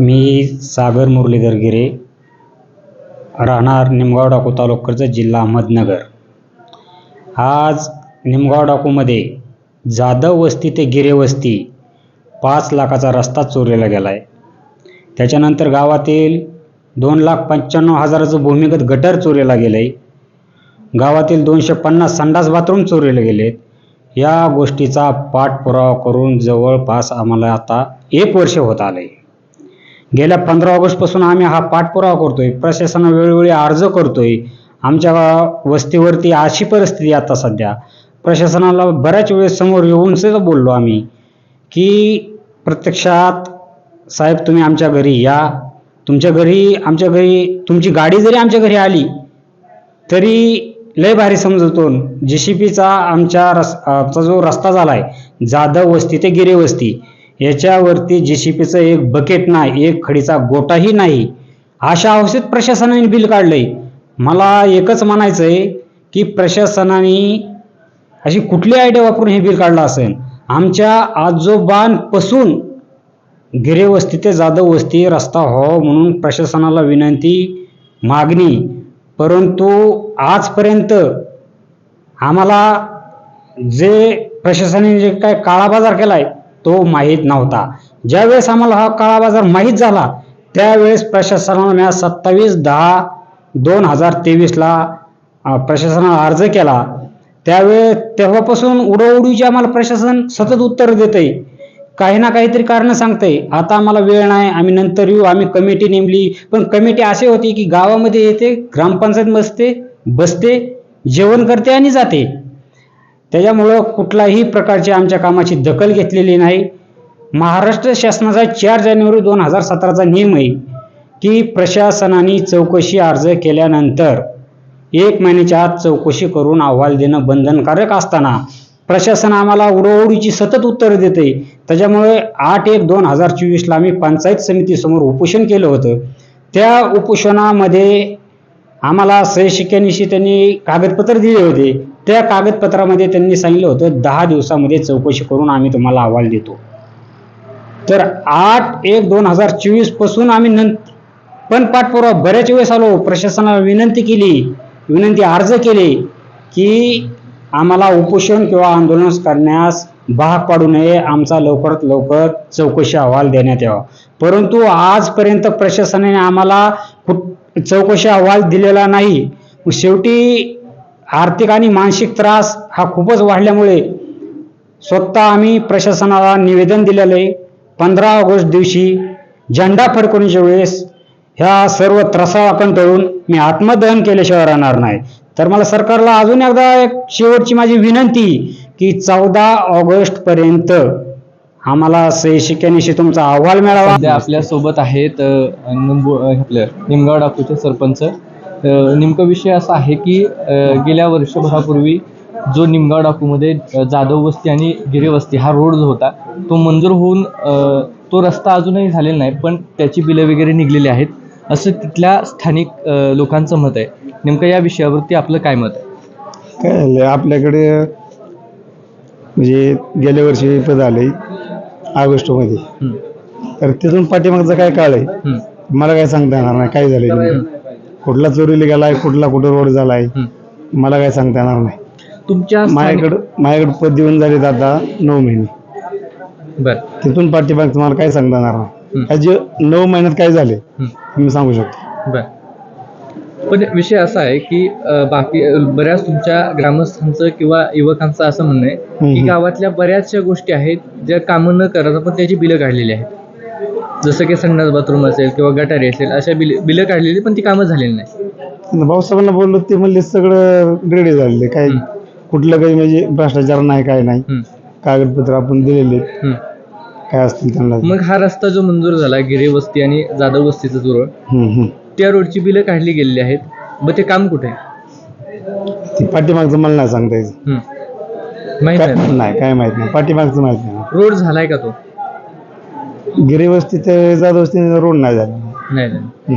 मी सागर मुरलीधर गिरे राहणार निमगाव डाकू तालुक्याचा जिल्हा अहमदनगर. आज निमगाव डाकूमध्ये जाधव वस्ती ते गिरे वस्ती पाच लाखाचा रस्ता चोरीला गेला आहे त्याच्यानंतर गावातील दोन लाख पंच्याण्णव हजाराचं भूमिगत गटर चोरीला गेलं आहे गावातील दोनशे पन्नास संडास बाथरूम चोरीला गेलेत. या गोष्टीचा पाठपुरावा करून जवळपास आम्हाला आता एक वर्ष होत आलं आहे गेल्या पंधरा ऑगस्टपासून आम्ही हा पाठपुरावा करतोय. प्रशासना वेळोवेळी अर्ज करतोय. आमच्या वस्तीवरती अशी परिस्थिती आता सध्या. प्रशासनाला बऱ्याच वेळेस समोर येऊन सुद्धा बोललो आम्ही की प्रत्यक्षात साहेब तुम्ही आमच्या घरी या. तुमच्या घरी आमच्या घरी तुमची गाडी जरी आमच्या घरी आली तरी लय भारी समजतो जे सी पीचा आमच्या रस आमचा जो रस्ता झाला आहे जाधव वस्ती ते गिरे वस्ती. याच्यावरती जे सी पीचं एक बकेट नाही एक खडीचा गोटाही नाही. अशा अवस्थेत प्रशासनाने बिल काढलंय. मला एकच म्हणायचं आहे की प्रशासनाने अशी कुठली आयडिया वापरून हे बिल काढलं असेल? आमच्या आजोबांपासून गिरे वस्ती ते जाधव वस्ती रस्ता हो म्हणून प्रशासनाला विनंती मागणी. परंतु आजपर्यंत आम्हाला जे प्रशासनाने जे काय काळाबाजार केला आहे तो माहीत नव्हता. ज्यावेळेस आम्हाला हा काळा बाजार माहीत झाला त्यावेळेस प्रशासनाने सत्तावीस दहा दोन हजार तेवीसला प्रशासनाला अर्ज केला. त्यावेळेस तेव्हापासून उडवडीची आम्हाला प्रशासन सतत उत्तर देते काही ना काहीतरी कारण सांगते आता आम्हाला वेळ नाही आम्ही नंतर येऊ आम्ही कमिटी नेमली. पण कमिटी असे होती की गावामध्ये येते ग्रामपंचायत बसते बसते जेवण करते आणि जाते. त्याच्यामुळं कुठलाही प्रकारची आमच्या कामाची दखल घेतलेली नाही. महाराष्ट्र शासनाचा चार जानेवारी दोन हजार सतराचा नियम आहे की प्रशासनाने चौकशी अर्ज केल्यानंतर एक महिन्याच्या आत चौकशी करून अहवाल देणं बंधनकारक असताना प्रशासन आम्हाला उडवडीची सतत उत्तर देते. त्याच्यामुळे आठ एक दोन हजार चोवीसला आम्ही पंचायत समितीसमोर उपोषण केलं होतं. त्या उपोषणामध्ये आम्हाला सहशिक्यानिशी त्यांनी कागदपत्र दिले होते. त्या कागदपत्रामध्ये त्यांनी सांगितलं होतं दहा दिवसामध्ये चौकशी करून आम्ही तुम्हाला अहवाल देतो. तर आठ एक दोन हजार चोवीसपासून आम्ही नंतर पण पाठपुरावा बऱ्याच वेळेस आलो. प्रशासनाला विनंती केली विनंती अर्ज केले की आम्हाला उपोषण किंवा आंदोलन करण्यास भाग पाडू नये. आमचा लवकरात लवकर चौकशी अहवाल देण्यात यावा. परंतु आजपर्यंत प्रशासनाने आम्हाला कुठ चौकशी अहवाल दिलेला नाही. शेवटी आर्थिक आणि मानसिक त्रास हा खूपच वाढल्यामुळे स्वतः आम्ही प्रशासनाला निवेदन दिलेलं आहे. पंधरा ऑगस्ट दिवशी झेंडा फडकवण्याच्या वेळेस ह्या सर्व त्रसाला कंटाळून मी आत्मदहन केल्याशिवाय राहणार नाही. तर मला सरकारला अजून एकदा एक शेवटची माझी विनंती की चौदा ऑगस्ट पर्यंत आम्हाला सही तुमचा अहवाल मिळावा. सध्या आपल्यासोबत आहेत निंबू अ, आपलं निमगाव डाकूचे सरपंच नेमका विषय असा आहे की गेल्या वर्षभरापूर्वी जो निमगाव डाकूमध्ये जाधव वस्ती आणि गिरे वस्ती हा रोड जो होता तो मंजूर होऊन तो रस्ता अजूनही झालेला नाही पण त्याची बिलं वगैरे निघलेली आहेत. असं तिथल्या स्थानिक लोकांचं मत आहे. नेमकं या विषयावरती आपलं काय मत आहे? काय आपल्याकडे म्हणजे गेल्या वर्षी पद आले ऑगस्टमध्ये. तर तिथून पाठीमागचा काय काळ आहे? मला काय सांगता येणार नाही काय झालंय? नेमकं. कुठला चोरीला गेलाय कुठला कुठं रोड झालाय. मला काय सांगता येणार नाही तुमच्या माझ्याकडं माझ्याकडे पद देऊन झालेत आता नऊ महिने बरं तिथून पाठीमागचं मला काय सांगता येणार हं. नाही नऊ महिन्यात काय झाले हं. मी सांगू शकतो बर पण विषय असा आहे की अ, बाकी अ, बऱ्याच तुमच्या ग्रामस्थांचं किंवा युवकांचं असं म्हणणं आहे की हम्म. गावातल्या बऱ्याचशा गोष्टी आहेत ज्या कामं न करता पण त्याची बिलं काढलेली आहेत जसं की संडास बाथरूम असेल किंवा गटारी असेल अशा बिल बिलं काढलेली पण ती कामं झालेली नाही. भाऊसाहेबांना बोललो ते म्हणले सगळं रेडी झालेले काय. कुठलं काही म्हणजे भ्रष्टाचार नाही काय नाही. कागदपत्र आपण दिलेले आहेत. काय असतील त्यांना? मग हा रस्ता जो मंजूर झाला गिरे वस्ती आणि जाधव वस्तीचा जो रोड हम्म, हम्म. त्या रोडची बिलं काढली गेलेली आहेत. मग ते काम कुठे? आहे? ते पाठीमागचं मला नाही सांगता हं. माहीत काय- नाही नाही काय माहीत नाही. पाठीमागचं माहीत नाही. रोड झालाय का तो? गिरेवस्ती ते जाधवस्ती रोड नाही झाला. नाही